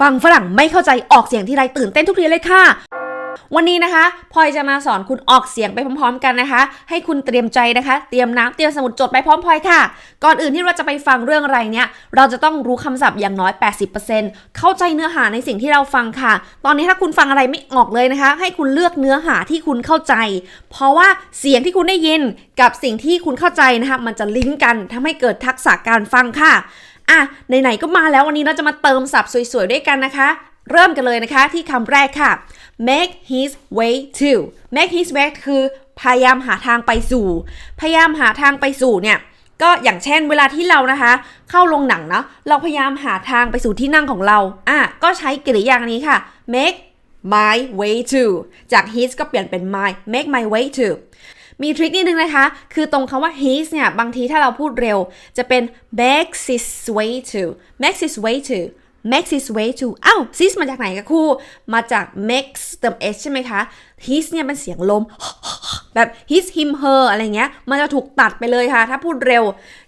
ฟังฝรั่งไม่เข้าใจออกเสียงที่ไรตื่นเต้นทุกทีเลยค่ะ วันนี้นะคะพลอยจะมาสอนคุณออกเสียงไปพร้อมๆ กันนะคะ ให้คุณเตรียมใจนะคะ เตรียมน้ำเตรียมสมุดจดไปพร้อมพลอยค่ะ ก่อนอื่นที่เราจะไปฟังเรื่องอะไรเนี่ย เราจะต้องรู้คำศัพท์อย่างน้อย 80%เข้าใจเนื้อหาในสิ่งที่เราฟังค่ะ ตอนนี้ถ้าคุณฟังอะไรไม่ออกเลยนะคะ ให้คุณเลือกเนื้อหาที่คุณเข้าใจ เพราะว่าเสียงที่คุณได้ยินกับสิ่งที่คุณเข้าใจนะคะ มันจะลิงก์กันทำให้เกิดทักษะการฟังค่ะ อะไหนๆก็มาแล้ววันนี้เราจะมาเติมศัพท์สวยๆด้วยกันนะคะ เริ่มกันเลยนะคะที่คำแรกค่ะ make his way to make his way คือพยายามหาทางไปสู่ พยายามหาทางไปสู่เนี่ยก็อย่างเช่นเวลาที่เรานะคะ เข้าโรงหนังเนาะเราพยายามหาทางไปสู่ที่นั่งของเราอะก็ใช้กริยานี้ค่ะ make my way to จาก his ก็เปลี่ยนเป็น my make my way to มีทริคนิดนึงนะคะ คือตรงคำว่า his เนี่ย บางทีถ้าเราพูดเร็ว จะเป็น makes his way to makes his way to makes his way to อ้าว his มาจากไหนคะครูมาจาก makes เติม s ใช่ไหมคะ his เนี่ยเป็นเสียงลม แบบ his him her อะไรเงี้ย มันจะถูกตัดไปเลยค่ะ ถ้าพูดเร็ว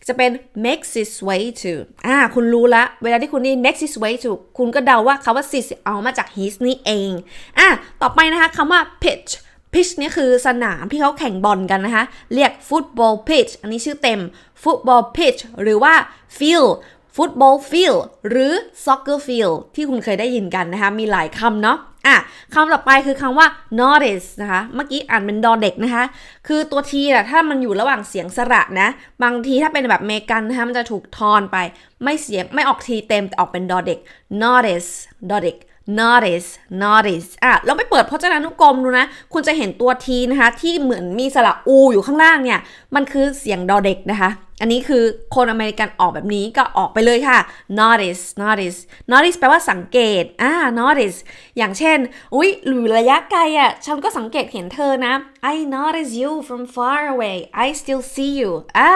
จะเป็น makes his way to อ่า คุณรู้ละ เวลาที่คุณนี่ makes his way to คุณก็เดาว่าคาว่า his เอามาจาก his นี่เอง อะต่อไปนะคะคำว่า pitch pitch นี่คือสนามที่เขาแข่งบอลกันนะคะ เรียก football pitch อันนี้ชื่อเต็ม football pitch หรือว่า field football field หรือ soccer field ที่คุณเคยได้ยินกันนะคะ มีหลายคำเนาะอะคำต่อไปคือคำว่า notice นะคะ เมื่อกี้อ่านเป็นดอเด็กนะคะ คือตัวทีอะถ้ามันอยู่ระหว่างเสียงสระนะ บางทีถ้าเป็นแบบเมกันนะคะ มันจะถูกทอนไป ไม่เสียงไม่ออกทีเต็มแต่ออกเป็นดอเด็ก notice ดอเด็ก notice notice อะเราไปเปิดพจนานุกรมดูนะ คุณจะเห็นตัวทีนะคะ ที่เหมือนมีสระอูอยู่ข้างล่างเนี่ย มันคือเสียงดอเด็กนะคะ อันนี้คือคนอเมริกันออกแบบนี้ก็ออกไปเลยค่ะ notice notice notice แปลว่าสังเกตอ่า notice อย่างเช่น อุ๊ยอยู่ระยะไกลอะ ฉันก็สังเกตเห็นเธอนะ I notice you from far away I still see you อ่า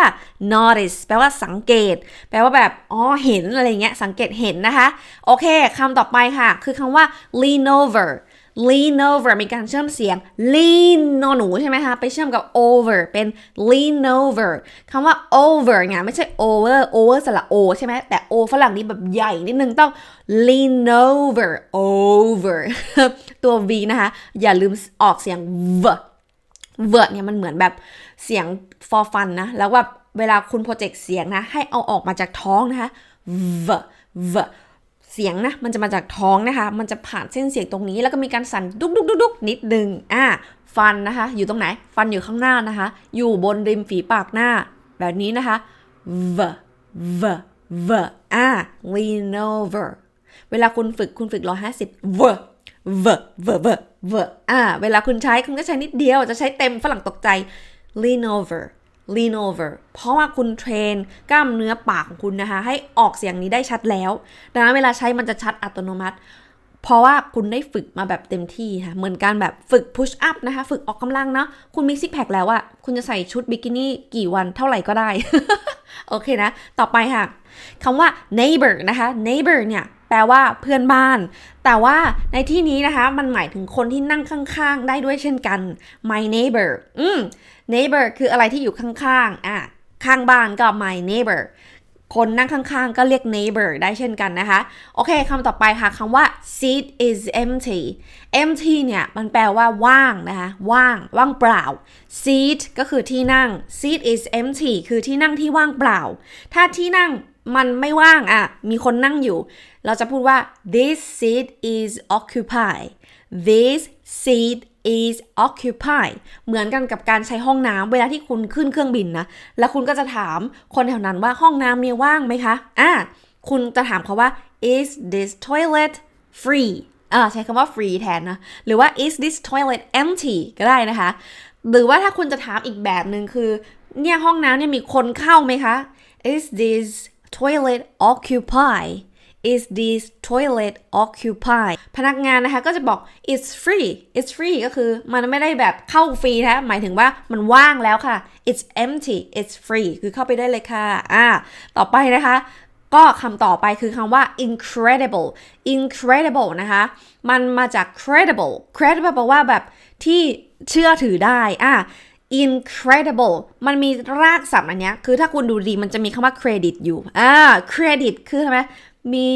notice แปลว่าสังเกต แปลว่าแบบ อ๋อ เห็นอะไรเงี้ย สังเกตเห็นนะคะ โอเคคำต่อไปค่ะ คือคำว่า lean over lean over มีการเชื่อมเสียง lean นอหนูใช่ไหมคะ ไปเชื่อมกับ over เป็น lean over คำว่า over เนี่ยไม่ใช่ over over สระ o ใช่ไหม แต่ o ฝรั่งนี่แบบใหญ่นิดนึงต้อง lean over over ตัว v นะคะ อย่าลืมออกเสียง v v เนี่ยมันเหมือนแบบเสียง for fun นะ แล้วแบบเวลาคุณโปรเจกต์เสียงนะ ให้เอาออกมาจากท้องนะคะ v v เสียงนะมันจะมาจากท้องนะคะ มันจะผ่านเส้นเสียงตรงนี้แล้วก็มีการสั่นดุกดุกดุกดุกนิดนึงอ่าฟันนะคะ อยู่ตรงไหน ฟันอยู่ข้างหน้านะคะ อยู่บนริมฝีปากหน้า แบบนี้นะคะ v v v อ่า lean over เวลาคุณฝึกคุณฝึกร้อห้าสิบ v v v v v อ่า เวลาคุณใช้คุณก็ใช้นิดเดียวจะใช้เต็มฝรั่งตกใจ lean over lean over เพราะว่าคุณเทรนกล้ามเนื้อปากของคุณนะคะ ให้ออกเสียงนี้ได้ชัดแล้ว ดังนั้นเวลาใช้มันจะชัดอัตโนมัติ เพราะว่าคุณได้ฝึกมาแบบเต็มที่ค่ะ เหมือนการแบบฝึก push up นะคะ ฝึกออกกำลังเนาะ คุณมีซิกแพคแล้วอะคุณจะใส่ชุดบิกินี่กี่วันเท่าไหร่ก็ได้ โอเคนะ ต่อไปค่ะคำว่า neighbor นะคะ neighbor เนี่ย แปลว่าเพื่อนบ้าน แต่ว่าในที่นี้นะคะ มันหมายถึงคนที่นั่งข้างๆ ได้ด้วยเช่นกัน my neighbor อืม neighbor คืออะไรที่อยู่ข้างๆ อะ ข้างบ้านก็ my neighbor คนนั่งข้างๆ ก็เรียก neighbor ได้เช่นกันนะคะ โอเคคำต่อไปค่ะคำว่า seat is empty empty เนี่ย มันแปลว่าว่างนะคะ ว่าง ว่างเปล่า seat ก็คือที่นั่ง seat is empty คือที่นั่งที่ว่างเปล่า ถ้าที่นั่ง มันไม่ว่างอะ มีคนนั่งอยู่ เราจะพูดว่า this seat is occupied this seat is occupied เหมือนกันกับการใช้ห้องน้ำเวลาที่คุณขึ้นเครื่องบินนะ แล้วคุณก็จะถามคนแถวนั้นว่าห้องน้ำเนี่ยว่างไหมคะ อะ คุณจะถามเขาว่า is this toilet free อ่าใช้คำว่า free แทนนะ หรือว่า is this toilet empty ก็ได้นะคะ หรือว่าถ้าคุณจะถามอีกแบบหนึ่งคือ เนี่ยห้องน้ำเนี่ยมีคนเข้าไหมคะ is this toilet occupied is this toilet occupied พนักงานนะคะก็จะบอก it's free it's free ก็คือมันไม่ได้แบบเข้าฟรีนะหมายถึงว่ามันว่างแล้วค่ะ it's empty it's free คือเข้าไปได้เลยค่ะ อ่า ต่อไปนะคะก็คำต่อไปคือคำว่า incredible incredible นะคะ มันมาจาก credible credible แปลว่าแบบที่เชื่อถือได้ อะ incredible มันมีรากศัพท์อันเนี้ย คือถ้าคุณดูดีมันจะมีคำว่า credit อยู่ อ่า credit คือทำไมมี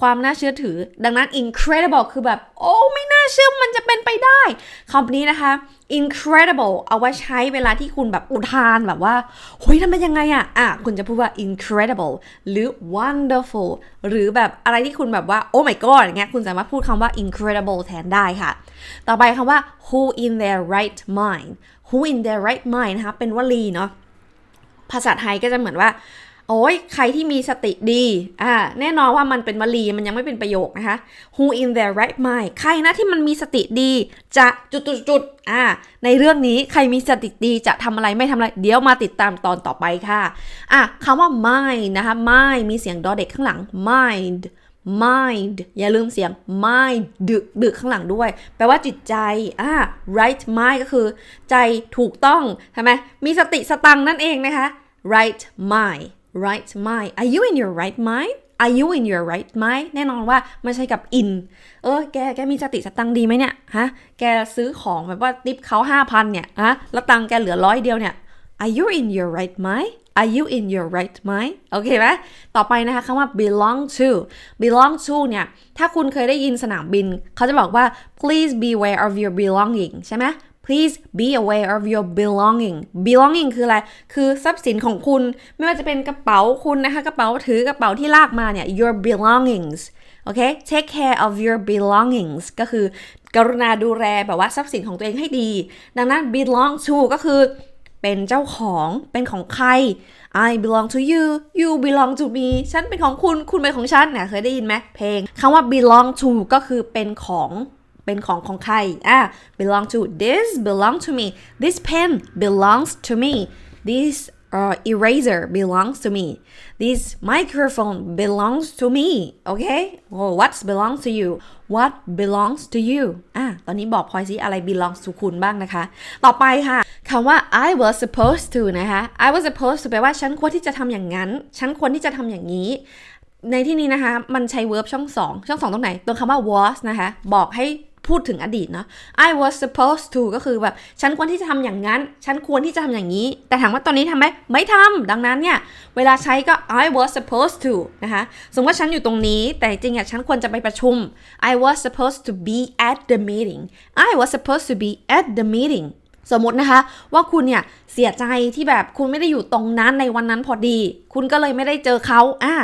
ความน่าเชื่อถือ ดังนั้น incredible คือแบบ โอ้ ไม่น่าเชื่อมันจะเป็นไปได้คำนี้นะคะ incredible เอาไว้ใช้เวลาที่คุณแบบอุทานแบบว่าเฮ้ยทำเป็นยังไงอะอะ คุณจะพูดว่า incredible หรือ wonderful หรือแบบอะไรที่คุณแบบว่า oh my god อย่างเงี้ยคุณสามารถพูดคำว่า incredible แทนได้ค่ะ ต่อไปคำว่า who in their right mind who in their right mind นะคะเป็นวลีเนาะภาษาไทยก็จะเหมือนว่า โอ้ยใครที่มีสติดี อ่า แน่นอนว่ามันเป็นวลีมันยังไม่เป็นประโยคนะคะ who in their right mind ใครนะที่มันมีสติดี จะจุดจุดจุดๆอ่า ในเรื่องนี้ใครมีสติดีจะทำอะไรไม่ทำอะไร เดี๋ยวมาติดตามตอนต่อไปค่ะ อะคำว่า mind นะคะ mind มีเสียงดอเด็กข้างหลัง mind mind อย่าลืมเสียง mind ดึกดึกข้างหลังด้วย แปลว่าจิตใจ อ่า right mind ก็คือ ใจถูกต้อง ใช่ไหม มีสติสตังนั่นเองนะคะ right mind right mind are you in your right mind are you in your right mind แน่นอนว่าไม่ใช่กับ in เออ แก แกมีสติสตังดีไหมเนี่ย ฮะ แกซื้อของแบบว่าติปเขาห้าพันเนี่ย ฮะ แล้วตังแกเหลือร้อยเดียวเนี่ย are you in your right mind Are you in your right mind โอเคไหมต่อไปนะคะคำว่า belong to belong to เนี่ย ถ้าคุณเคยได้ยินสนามบิน เขาจะบอกว่า please be aware of your belonging ใช่ไหม please be aware of your belonging belonging คืออะไร คือทรัพย์สินของคุณ ไม่ว่าจะเป็นกระเป๋าคุณนะคะ กระเป๋าถือกระเป๋าที่ลากมาเนี่ย your belongings โอเค take care of your belongings ก็คือกรุณาดูแลแบบว่าทรัพย์สินของตัวเองให้ดี ดังนั้น belong to ก็คือ เป็นเจ้าของเป็นของใคร I belong to you you belong to me ฉันเป็นของคุณ คุณเป็นของฉันเนี่ยเคยได้ยินไหมเพลงคำว่า belong to ก็คือเป็นของเป็นของของใครอะ belong to this belong to me this pen belongs to me this uh, eraser belongs to me this microphone belongs to me okay oh what belongs to you what belongs to you อะตอนนี้บอกพลอยซิอะไร belongs to คุณบ้างนะคะ ต่อไปค่ะคำว่า I was supposed to นะคะ I was supposed to แปลว่าฉันควรที่จะทำอย่างนั้น ฉันควรที่จะทำอย่างนี้ในที่นี้นะคะ มันใช้ verb ช่องสองช่องสองตรงไหน ตรงคำว่า was นะคะ บอกให้ พูดถึงอดีตเนาะ I was supposed to ก็คือแบบฉันควรที่จะทำอย่างนั้น ฉันควรที่จะทำอย่างนี้ แต่ถามว่าตอนนี้ทำไหมไม่ทำดังนั้นเนี่ย เวลาใช้ก็ I was supposed to นะคะสมมติว่าฉันอยู่ตรงนี้ แต่จริงอะฉันควรจะไปประชุม I was supposed to be at the meeting I was supposed to be at the meeting สมมตินะคะว่าคุณเนี่ยเสียใจที่แบบคุณไม่ได้อยู่ตรงนั้นในวันนั้นพอดี คุณก็เลยไม่ได้เจอเขาอะ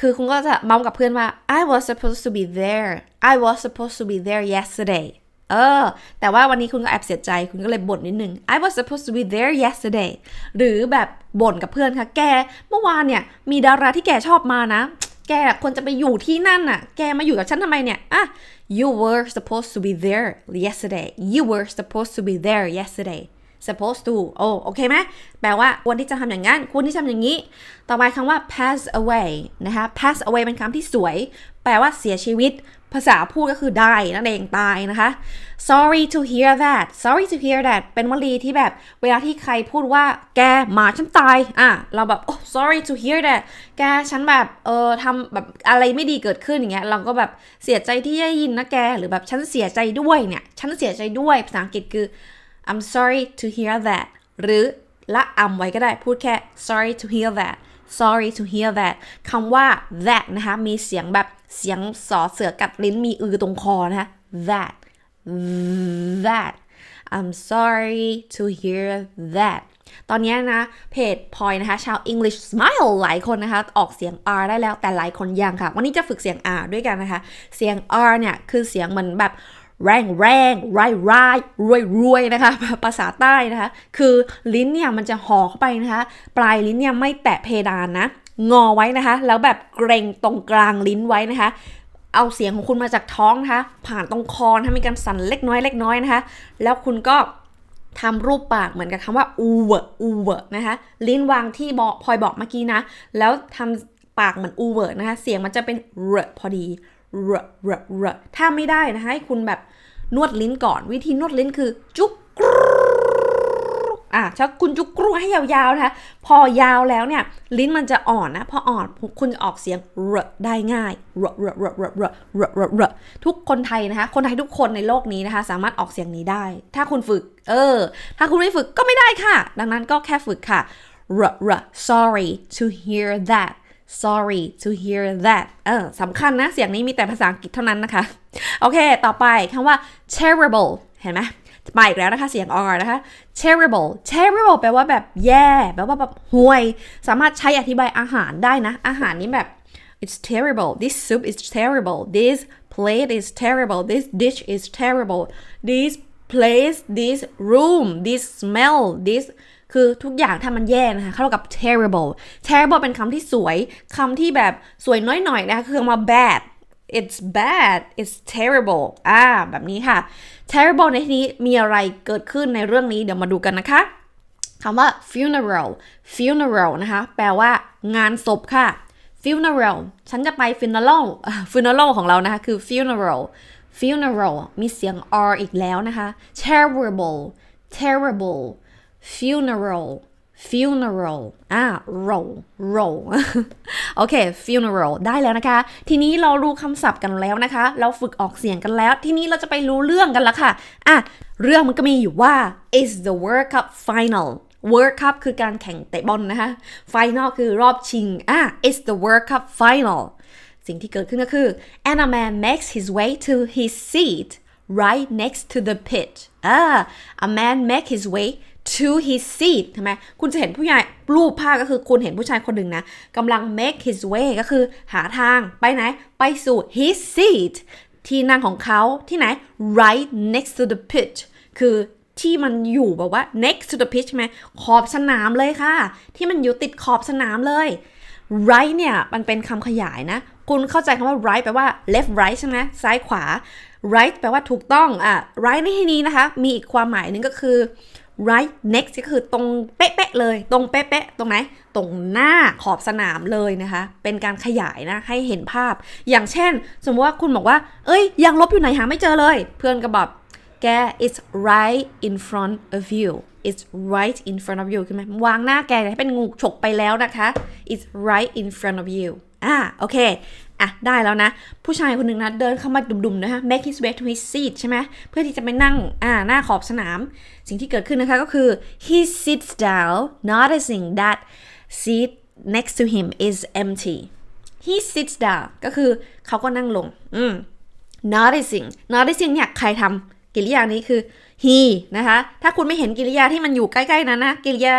คือคุณก็จะเมาส์กับเพื่อนว่า I was supposed to be there I was supposed to be there yesterday เออ แต่ว่าวันนี้คุณก็แอบเสียใจ คุณก็เลยบ่นนิดนึง I was supposed to be there yesterday หรือแบบบ่นกับเพื่อนค่ะ แก เมื่อวานเนี่ย มีดาราที่แกชอบมานะ แกควรจะไปอยู่ที่นั่นน่ะ แกมาอยู่กับฉันทำไมเนี่ย อะ you were supposed to be there yesterday you were supposed to be there yesterday supposed to โอ้โอเคไหมแปลว่าควรที่จะทำอย่างนั้นควรที่จะทำอย่างนี้ ต่อไปคำว่า pass away นะคะ pass away เป็นคำที่สวย แปลว่าเสียชีวิต ภาษาพูดก็คือได้นั่นเองตายนะคะ sorry to hear that sorry to hear that เป็นวลีที่แบบเวลาที่ใครพูดว่าแกหมาฉันตาย อะ เราแบบ oh sorry to hear that แกฉันแบบเออทำแบบอะไรไม่ดีเกิดขึ้นอย่างเงี้ยเราก็แบบเสียใจที่ได้ยินนะแกหรือแบบฉันเสียใจด้วยเนี่ยฉันเสียใจด้วยภาษาอังกฤษคือ I'm sorry to hear that หรือละอำไว้ก็ได้พูดแค่ sorry to hear that sorry to hear that คำว่า that นะคะ มีเสียงแบบเสียงสอเสือกัดลิ้นมีอือตรงคอนะคะ that that I'm sorry to hear that ตอนนี้นะเพจพลอยนะคะ ชาว English Smile หลายคนนะคะ ออกเสียง R ได้แล้วแต่หลายคนยังค่ะ วันนี้จะฝึกเสียง R ด้วยกันนะคะ เสียง R เนี่ย คือเสียงเหมือนแบบ แรงแรงรายรายรวยรวยนะคะ ภาษาใต้นะคะ คือลิ้นเนี่ยมันจะห่อเข้าไปนะคะ ปลายลิ้นเนี่ยไม่แตะเพดานนะ งอไว้นะคะ แล้วแบบเกรงตรงกลางลิ้นไว้นะคะ เอาเสียงของคุณมาจากท้องนะคะ ผ่านตรงคอนะคะมีการสั่นเล็กน้อยเล็กน้อยนะคะ แล้วคุณก็ทำรูปปากเหมือนกับคำว่าอูเวอูเวนะคะ ลิ้นวางที่บอกพลอยบอกเมื่อกี้นะ แล้วทำปากเหมือนอูเวนะคะ เสียงมันจะเป็นเรพอดี รรรถ้าไม่ได้นะให้คุณแบบนวดลิ้นก่อน วิธีนวดลิ้นคือจุกกรูอะชักคุณจุกกรูให้ยาวๆนะคะพอยาวแล้วเนี่ย ลิ้นมันจะอ่อนนะ พออ่อนคุณจะออกเสียงรได้ง่ายรรรรรรรรทุกคนไทยนะคะ คนไทยทุกคนในโลกนี้นะคะ สามารถออกเสียงนี้ได้ ถ้าคุณฝึก เออ ถ้าคุณไม่ฝึกก็ไม่ได้ค่ะ ดังนั้นก็แค่ฝึกค่ะรร sorry to hear that sorry to hear that เออสำคัญนะ เสียงนี้มีแต่ภาษาอังกฤษเท่านั้นนะคะ โอเค ต่อไปคำว่า terrible เห็นไหมมาอีกแล้วนะคะเสียง r นะคะ terrible terrible แปลว่าแบบแย่ แปลว่าแบบห่วย สามารถใช้อธิบายอาหารได้นะ อาหารนี้แบบ it's terrible this soup is terrible this plate is terrible this dish is terrible this place this room this smell this คือทุกอย่างถ้ามันแย่นะคะเข้ากับ terrible terrible เป็นคำที่สวยคำที่แบบสวยน้อยหน่อยนะคะคือคำว่า bad it's bad it's terrible อ่าแบบนี้ค่ะ terrible ในที่นี้มีอะไรเกิดขึ้นในเรื่องนี้เดี๋ยวมาดูกันนะคะคำว่า funeral funeral นะคะ แปลว่างานศพค่ะ funeral ฉันจะไป funeral funeral ของเรานะคะ คือ funeral funeral มีเสียง r อีกแล้วนะคะ terrible terrible funeral funeral อ่า roll roll โอเค funeral ได้แล้วนะคะ ทีนี้เรารู้คำศัพท์กันแล้วนะคะ เราฝึกออกเสียงกันแล้ว ทีนี้เราจะไปรู้เรื่องกันละค่ะ อะ เรื่องมันก็มีอยู่ว่า is the World Cup final World Cup คือการแข่งเตะบอลนะคะ Final คือรอบชิง อะ is the World Cup final สิ่งที่เกิดขึ้นก็คือ and a man makes his way to his seat right next to the pitch อ่า a man make his way to his seat ใช่ไหมคุณจะเห็นผู้ใหญ่รูปภาพก็คือคุณเห็นผู้ชายคนหนึ่งนะกำลัง make his way ก็คือหาทางไปไหน ไปสู่ his seat ที่นั่งของเขาที่ไหน right next to the pitch คือที่มันอยู่แบบว่า next to the pitch ใช่ไหมขอบสนามเลยค่ะ ที่มันอยู่ติดขอบสนามเลย right เนี่ยมันเป็นคำขยายนะ คุณเข้าใจคำว่า right แปลว่า left right ใช่ไหมซ้ายขวา right แปลว่าถูกต้องอะ right ในที่นี้นะคะ มีอีกความหมายหนึ่งก็คือ right next ก็คือตรงเป๊ะๆเลย ตรงเป๊ะๆตรงไหน ตรงหน้าขอบสนามเลยนะคะ เป็นการขยายนะ ให้เห็นภาพ อย่างเช่น สมมติว่าคุณบอกว่า เอ้ย ยางลบอยู่ไหนหาไม่เจอเลย เพื่อนก็บอกแก it's right in front of you it's right in front of you คือไหมวางหน้าแกให้เป็นงูฉกไปแล้วนะคะ it's right in front of you อ่าโอเค อะได้แล้วนะ ผู้ชายคนหนึ่งนะเดินเข้ามาดุมๆนะคะ make his way to his seat ใช่ไหมเพื่อที่จะไปนั่งอ่าหน้าขอบสนาม สิ่งที่เกิดขึ้นนะคะก็คือ he sits down noticing that seat next to him is empty he sits down ก็คือเขาก็นั่งลง อืม noticing noticing เนี่ยใครทำกิริยานี้คือ he นะคะ ถ้าคุณไม่เห็นกิริยาที่มันอยู่ใกล้ๆนั้นนะ กิริยา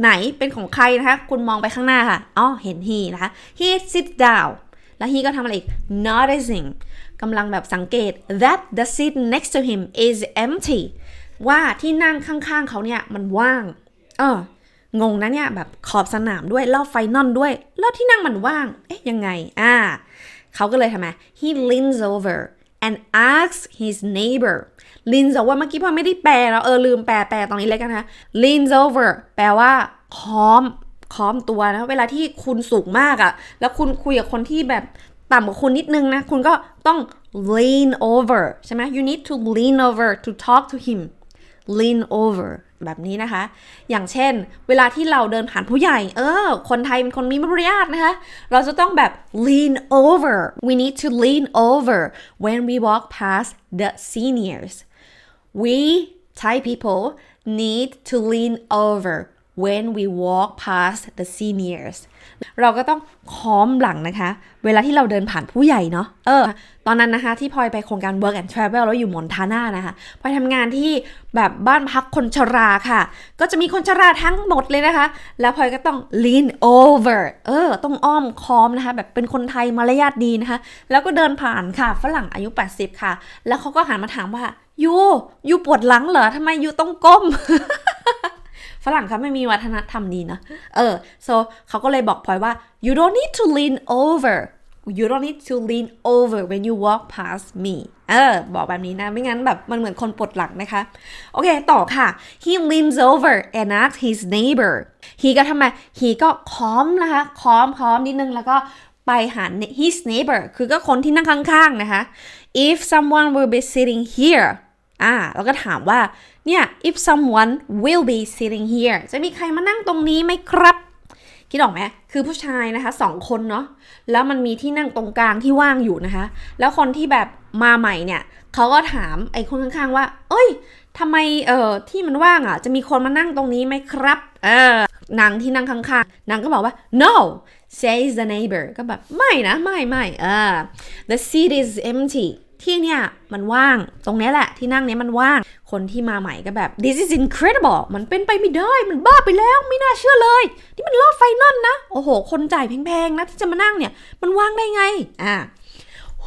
ไหนเป็นของใครนะคะ คุณมองไปข้างหน้าค่ะ อ๋อ เห็น he นะคะ he sits down แล้ว he ก็ทำอะไรอีก noticing กำลังแบบสังเกต that the seat next to him is empty ว่าที่นั่งข้างๆเขาเนี่ยมันว่าง เอองงนะเนี่ยแบบขอบสนามด้วยแล้วไฟนอลด้วย แล้วที่นั่งมันว่าง เอ๊ะยังไง อ่าเขาก็เลยทำไม he leans over and asks his neighbor leans over เมื่อกี้พอไม่ได้แปลแล้วเออลืมแปลแปลตรงนี้เลยกันนะ leans over แปลว่าค้อม ค้อมตัวนะ เวลาที่คุณสูงมากอะแล้วคุณคุยกับคนที่แบบต่ำกว่าคุณนิดนึงนะ คุณก็ต้อง lean over ใช่ไหม you need to lean over to talk to him lean over แบบนี้นะคะ อย่างเช่น เวลาที่เราเดินผ่านผู้ใหญ่ เออ คนไทยเป็นคนมีมารยาทนะคะ เราจะต้องแบบ lean over we need to lean over when we walk past the seniors we Thai people need to lean over when we walk past the seniors เราก็ต้องค้อมหลังนะคะ เวลาที่เราเดินผ่านผู้ใหญ่เนาะเออ ตอนนั้นนะคะที่พลอยไปโครงการ work and travel แล้วอยู่มอนทานานะคะพลอยทำงานที่แบบบ้านพักคนชราค่ะ ก็จะมีคนชราทั้งหมดเลยนะคะ แล้วพลอยก็ต้อง lean over เออ ต้องอ้อมค้อมนะคะ แบบเป็นคนไทยมารยาทดีนะคะ แล้วก็เดินผ่านค่ะ ฝรั่งอายุ 80 ค่ะ แล้วเขาก็หันมาถามว่ายูยูปวดหลังเหรอทำไมยูต้องก้ม ฝรั่งเขาไม่มีวัฒนธรรมดีนะ เออ so เขาก็เลยบอกพลอยว่า you don't need to lean over you don't need to lean over when you walk past me เออ บอกแบบนี้นะ ไม่งั้นแบบมันเหมือนคนปวดหลังนะคะ โอเค ต่อค่ะ he leans over and asks his neighbor he ก็ทำไม he ก็ค้อมนะคะค้อมค้อมนิดนึงแล้วก็ไปหา his neighbor คือก็คนที่นั่งข้างๆนะคะ if someone will be sitting here อ่าแล้วก็ถามว่าเนี่ย if someone will be sitting here จะมีใครมานั่งตรงนี้ไหมครับ คิดออกไหมคือผู้ชายนะคะสองคนเนาะแล้วมันมีที่นั่งตรงกลางที่ว่างอยู่นะคะ แล้วคนที่แบบมาใหม่เนี่ยเขาก็ถามไอ้คนข้างๆว่า เอ้ยทำไมเอ่อที่มันว่างอะ จะมีคนมานั่งตรงนี้ไหมครับเออนางที่นั่งข้างๆนางก็บอกว่า no says the neighbor ก็แบบไม่นะไม่ไม่อ่า the seat is empty ที่เนี่ยมันว่าง ตรงนี้แหละที่นั่งเนี้ยมันว่าง คนที่มาใหม่ก็แบบ this is incredible มันเป็นไปไม่ได้ มันบ้าไปแล้ว ไม่น่าเชื่อเลย นี่มันรอบไฟนอลนะ โอ้โห คนจ่ายแพงๆนะที่จะมานั่งเนี่ย มันว่างได้ไง อ่า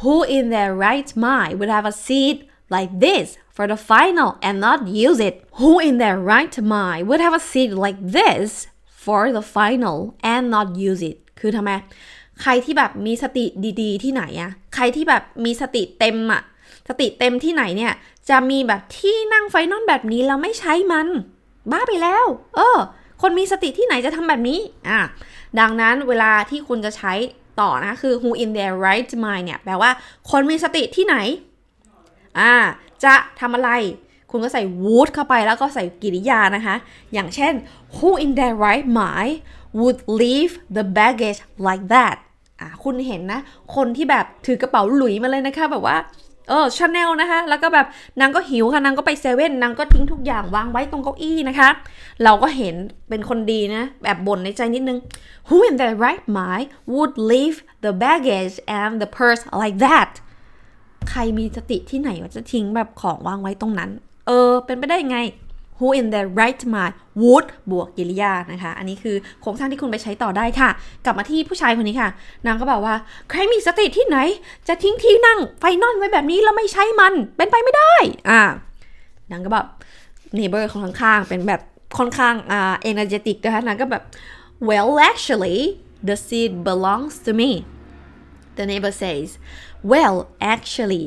who in their right mind would have a seat like this for the final and not use it? Who in their right mind would have a seat like this for the final and not use it? คือทำไม ใครที่แบบมีสติดีๆ ที่ไหนอะใครที่แบบมีสติเต็มอะสติเต็มที่ไหนเนี่ย จะมีแบบที่นั่งไฟนอลแบบนี้แล้วไม่ใช้มัน บ้าไปแล้ว เออ คนมีสติที่ไหนจะทำแบบนี้อะดังนั้นเวลาที่คุณจะใช้ต่อนะคือ who in their right mind เนี่ย แปลว่าคนมีสติที่ไหน อ่า จะทำอะไร คุณก็ใส่ would เข้าไปแล้วก็ใส่กริยานะคะ อย่างเช่น who in their right mind would leave the baggage like that อ่าคุณเห็นนะ คนที่แบบถือกระเป๋าหลุยมาเลยนะคะ แบบว่าเออชาแนลนะคะ แล้วก็แบบนางก็หิวค่ะ นางก็ไปเซเว่น นางก็ทิ้งทุกอย่างวางไว้ตรงเก้าอี้นะคะ เราก็เห็นเป็นคนดีนะ แบบบ่นในใจนิดนึง Who in their right mind would leave the baggage and the purse like that ใครมีสติที่ไหนว่าจะทิ้งแบบของวางไว้ตรงนั้น เออ เป็นไปได้ยังไง Who in their right mind would บวกกริยานะคะ อันนี้คือโครงสร้างที่คุณไปใช้ต่อได้ค่ะ กลับมาที่ผู้ชายคนนี้ค่ะ นางก็บอกว่า ใครมีสติที่ไหน จะทิ้งที่นั่งไฟนอลไว้แบบนี้แล้วไม่ใช้มัน เป็นไปไม่ได้ อ่านางก็แบบ neighbor ของข้างๆ เป็นแบบค่อนข้างอ่า energetic นะคะ นางก็แบบ well actually the seat belongs to me the neighbor says well actually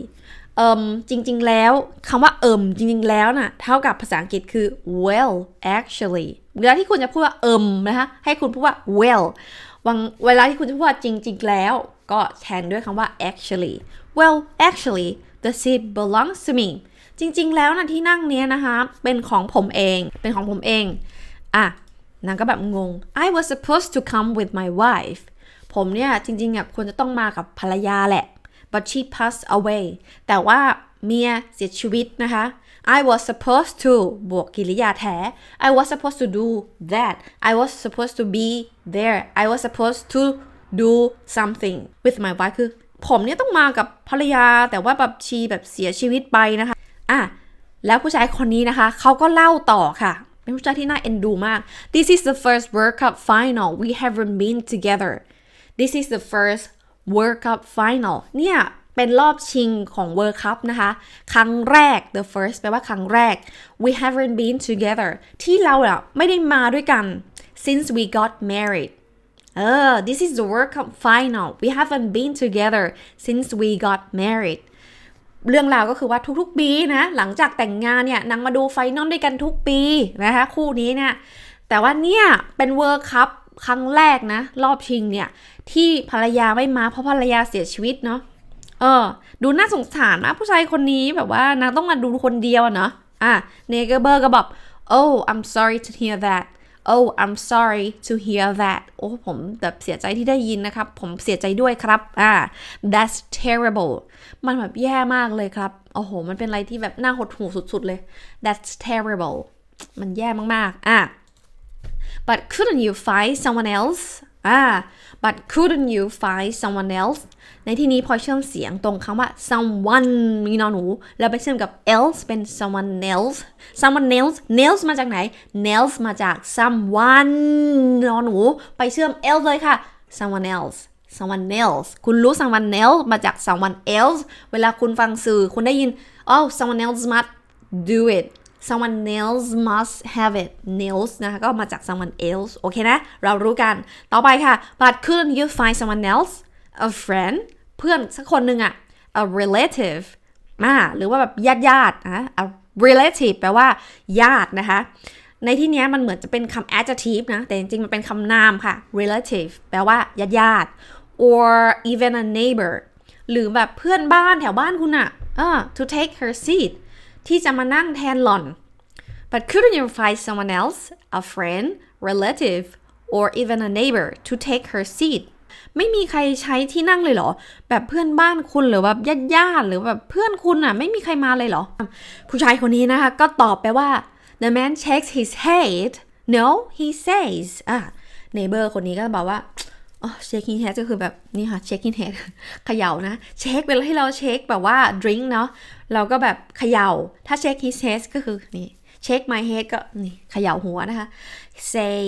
เอิมจริง ๆ แล้วคำว่าเอิมจริง ๆ แล้วน่ะเท่ากับภาษาอังกฤษคือ well actually เวลาที่คุณจะพูดว่าเอิมนะคะให้คุณพูดว่า well วังเวลาที่คุณจะพูดว่าจริง ๆ แล้ว ก็แทนด้วยคำว่า actually well actually the seat belongs to me จริง ๆ แล้วนะที่นั่งเนี้ยนะคะเป็นของผมเองเป็นของผมเองอะนางก็แบบงง I was supposed to come with my wife ผมเนี่ยจริงๆอะควรจะต้องมากับภรรยาแหละ but she passed away แต่ว่าเมียเสียชีวิตนะคะ I was supposed to บวกกิริยาแท้ I was supposed to do that I was supposed to be there I was supposed to do something with my wife คือ ผมเนี่ยต้องมากับภรรยา แต่ว่าแบบชีแบบเสียชีวิตไปนะคะอะแล้วผู้ชายคนนี้นะคะ เขาก็เล่าต่อค่ะ เป็นผู้ชายที่น่าเอ็นดูมาก This is the first World Cup final we haven't been together This is the first World Cup final เนี่ยเป็นรอบชิงของ World Cup นะคะ ครั้งแรก the first แปลว่าครั้งแรก we haven't been together ที่เราอะไม่ได้มาด้วยกัน since we got married เออ this is the World Cup final we haven't been together since we got married เรื่องราวก็คือว่าทุกๆปีนะ หลังจากแต่งงานเนี่ยนางมาดูไฟนอลด้วยกันทุกปีนะคะ คู่นี้เนี่ย แต่ว่าเนี่ยเป็นเวิร์ ครั้งแรกนะ รอบชิงเนี่ย ที่ภรรยาไม่มาเพราะภรรยาเสียชีวิตเนาะเออ ดูน่าสงสารนะผู้ชายคนนี้แบบว่านางต้องมาดูคนเดียวเนาะอะเนเกอร์เบอร์ก็บอก oh I'm sorry to hear that oh I'm sorry to hear that โอ้ผมแบบเสียใจที่ได้ยินนะครับ ผมเสียใจด้วยครับอ่า that's terrible มันแบบแย่มากเลยครับ โอ้โห มันเป็นอะไรที่แบบน่าหดหู่สุดๆเลย that's terrible มันแย่มากๆอะ but couldn't you find someone else อ่า but couldn't you find someone else ในที่นี้พอเชื่อมเสียงตรงคำว่า someone มีนอนหนู แล้วไปเชื่อมกับ else เป็น someone else someone else else มาจากไหน else มาจาก someone นอนหนู ไปเชื่อม else เลยค่ะ someone else someone else คุณรู้ someone else มาจาก someone else เวลาคุณฟังสื่อคุณได้ยิน oh someone else must do it someone else must have it nails นะคะก็มาจาก someone else โอเคนะ เรารู้กัน ต่อไปค่ะ but couldn't you find someone else a friend เพื่อนสักคนหนึ่งอะ a relative อ่าหรือว่าแบบญาติญาตินะ a relative แปลว่าญาตินะคะ ในที่นี้มันเหมือนจะเป็นคำ adjective นะ แต่จริงๆ มันเป็นคำนามค่ะ relative แปลว่าญาติญาติ or even a neighbor หรือแบบเพื่อนบ้านแถวบ้านคุณอะอ่า to take her seat ที่จะมานั่งแทนหล่อน but couldn't you find someone else a friend relative or even a neighbor to take her seat ไม่มีใครใช้ที่นั่งเลยเหรอ แบบเพื่อนบ้านคุณหรือแบบญาติญาติหรือแบบเพื่อนคุณอะ ไม่มีใครมาเลยเหรอ ผู้ชายคนนี้นะคะก็ตอบไปว่า the man shakes his head no he says อะ neighbor คนนี้ก็บอกว่า อ๋อ shaking head ก็คือแบบนี่ค่ะ shaking head เขย่านะเช็คเวลาที่เราเช็คแบบว่า drink เนาะเราก็แบบเขย่า ถ้า shake his head ก็คือนี่ shake my head ก็นี่เขย่าหัวนะคะ say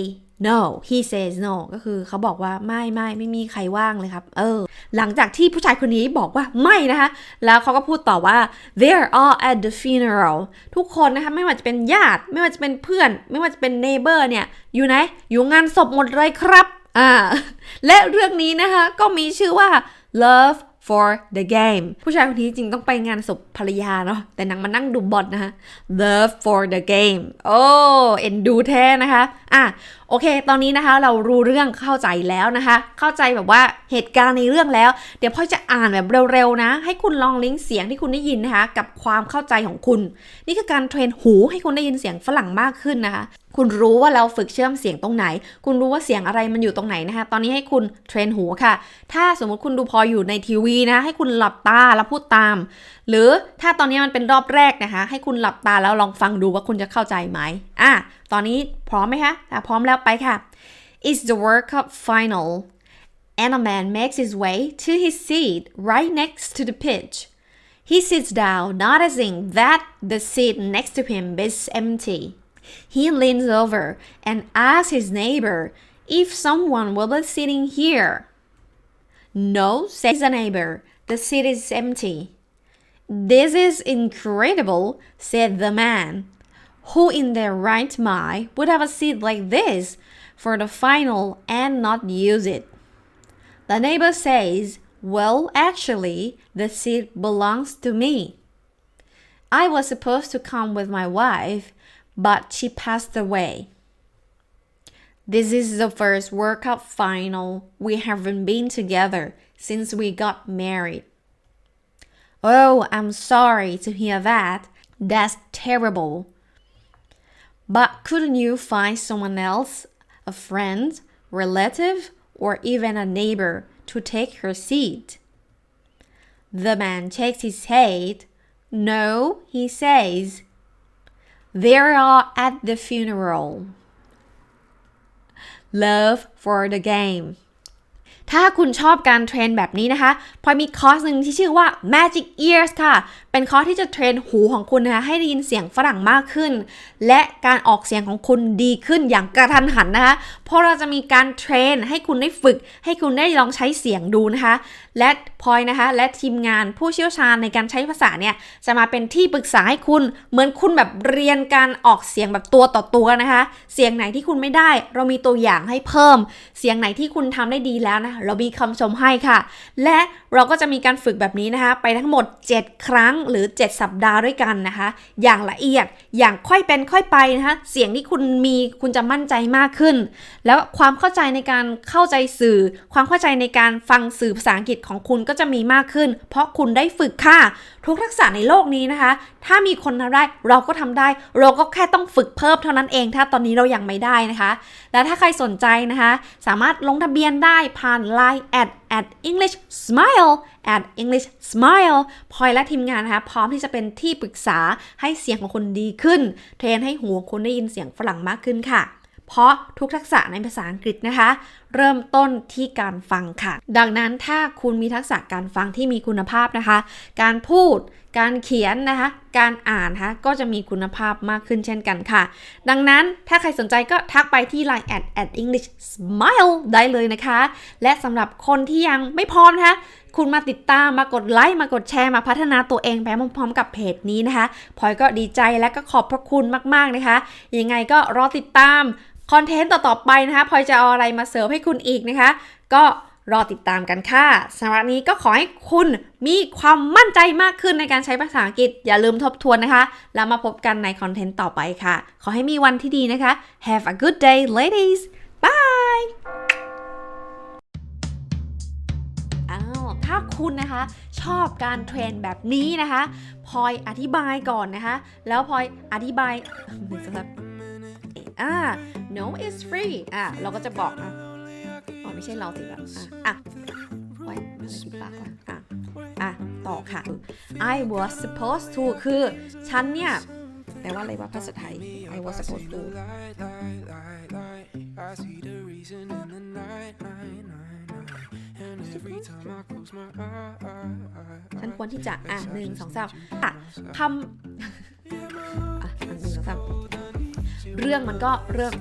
no he says no ก็คือเขาบอกว่าไม่ไม่ไม่มีใครว่างเลยครับ เออ หลังจากที่ผู้ชายคนนี้บอกว่าไม่นะคะ แล้วเขาก็พูดต่อว่า they're all at the funeral ทุกคนนะคะ ไม่ว่าจะเป็นญาติ ไม่ว่าจะเป็นเพื่อน ไม่ว่าจะเป็น neighbor เนี่ย อยู่ไหน อยู่งานศพหมดเลยครับ อ่าและเรื่องนี้นะคะก็มีชื่อว่า love for the game ผู้ชายคนนี้จริงต้องไปงานศพภรรยาเนาะแต่นางมานั่งดูบอลนะคะ love for the game โอ้เอ็นดูแท้นะคะ อะ โอเค ตอนนี้นะคะเรารู้เรื่องเข้าใจแล้วนะคะ เข้าใจแบบว่าเหตุการณ์ในเรื่องแล้ว เดี๋ยวพ่อจะอ่านแบบเร็วๆนะ ให้คุณลองลิงก์เสียงที่คุณได้ยินนะคะ กับความเข้าใจของคุณ นี่คือการเทรนหูให้คุณได้ยินเสียงฝรั่งมากขึ้นนะคะคุณรู้ว่าเราฝึกเชื่อมเสียงตรงไหน คุณรู้ว่าเสียงอะไรมันอยู่ตรงไหนนะคะ ตอนนี้ให้คุณเทรนหูค่ะ ถ้าสมมุติคุณดูพออยู่ในทีวีนะ ให้คุณหลับตาแล้วพูดตาม หรือถ้าตอนนี้มันเป็นรอบแรกนะคะ ให้คุณหลับตาแล้วลองฟังดูว่าคุณจะเข้าใจไหมอะ ตอนนี้พร้อมไหมคะถ้าพร้อมแล้วไปค่ะ It's the World Cup final and a man makes his way to his seat right next to the pitch. He sits down, noticing that the seat next to him is empty. He leans over and asks his neighbor if someone will be sitting here. No, says the neighbor, the seat is empty. This is incredible, said the man. Who in their right mind would have a seat like this for the final and not use it? The neighbor says, Well, actually, the seat belongs to me. I was supposed to come with my wife, but she passed away. This is the first World Cup final we haven't been together since we got married. Oh, I'm sorry to hear that. That's terrible. But couldn't you find someone else, a friend, relative, or even a neighbor to take her seat? The man shakes his head. No, he says. They're at the funeral. Love for the game ถ้าคุณชอบการเทรนแบบนี้นะคะ พอยมีคอร์สหนึ่งที่ชื่อว่า Magic Ears ค่ะ เป็นคอร์สที่จะเทรนหูของคุณนะคะให้ได้ยินเสียงฝรั่งมากขึ้น และการออกเสียงของคุณดีขึ้นอย่างกระทันหันนะคะ เพราะเราจะมีการเทรนให้คุณได้ฝึก ให้คุณได้ลองใช้เสียงดูนะคะ และพอยนะคะ และทีมงานผู้เชี่ยวชาญในการใช้ภาษาเนี่ย จะมาเป็นที่ปรึกษาให้คุณ เหมือนคุณแบบเรียนการออกเสียงแบบตัวต่อตัวนะคะ เสียงไหนที่คุณไม่ได้ เรามีตัวอย่างให้เพิ่ม เสียงไหนที่คุณทำได้ดีแล้วนะคะเรามีคำชมให้ค่ะ และเราก็จะมีการฝึกแบบนี้นะคะ ไปทั้งหมด 7 ครั้งหรือ 7 สัปดาห์ด้วยกันนะคะ อย่างละเอียดอย่างค่อยเป็นค่อยไปนะคะเสียงที่คุณมีคุณจะมั่นใจมากขึ้น แล้วความเข้าใจในการเข้าใจสื่อ ความเข้าใจในการฟังสื่อภาษาอังกฤษของคุณก็จะมีมากขึ้น เพราะคุณได้ฝึกค่ะ ทุกทักษะในโลกนี้นะคะ ถ้ามีคนทำได้เราก็ทำได้ เราก็แค่ต้องฝึกเพิ่มเท่านั้นเอง ถ้าตอนนี้เรายังไม่ได้นะคะ และถ้าใครสนใจนะคะ สามารถลงทะเบียนได้ผ่าน Line at at English Smile at English Smile พลอยและทีมงานนะคะพร้อมที่จะเป็นที่ปรึกษาให้เสียงของคุณดีขึ้น เทรนให้หูคุณได้ยินเสียงฝรั่งมากขึ้นค่ะ เพราะทุกทักษะในภาษาอังกฤษนะคะ เริ่มต้นที่การฟังค่ะ ดังนั้นถ้าคุณมีทักษะการฟังที่มีคุณภาพนะคะ การพูด การเขียนนะคะ การอ่านนะคะก็จะมีคุณภาพมากขึ้นเช่นกันค่ะ ดังนั้นถ้าใครสนใจก็ทักไปที่ Line at at English Smile ได้เลยนะคะ และสำหรับคนที่ยังไม่พร้อมนะคะคุณมาติดตามมากดไลค์มากดแชร์มาพัฒนาตัวเองไปพร้อมๆกับเพจนี้นะคะพลอยก็ดีใจและก็ขอบพระคุณมากๆนะคะ ยังไงก็รอติดตาม คอนเทนต์ต่อๆไปนะคะพลอยจะเอาอะไรมาเสิร์ฟให้คุณอีกนะคะ ก็รอติดตามกันค่ะสำหรับนี้ก็ขอให้คุณมีความมั่นใจมากขึ้นในการใช้ภาษาอังกฤษ อย่าลืมทบทวนนะคะ แล้วมาพบกันในคอนเทนต์ต่อไปค่ะ ขอให้มีวันที่ดีนะคะ Have a good day ladies bye อ้าวถ้าคุณนะคะ ชอบการเทรนแบบนี้นะคะพลอยอธิบายก่อนนะคะ แล้วพลอยอธิบายหนึ่งสองสาม อ่า no is free อ่าเราก็จะบอกอะอ๋อไม่ใช่เราสิแบบอะไว้ไม่ติดปากอะอะต่อค่ะ I was supposed to คือฉันเนี่ยแปลว่าอะไรวะภาษาไทย I was supposed to ฉันควรที่จะ อะหนึ่งสองสามคำ เรื่องมันก็เริ่ม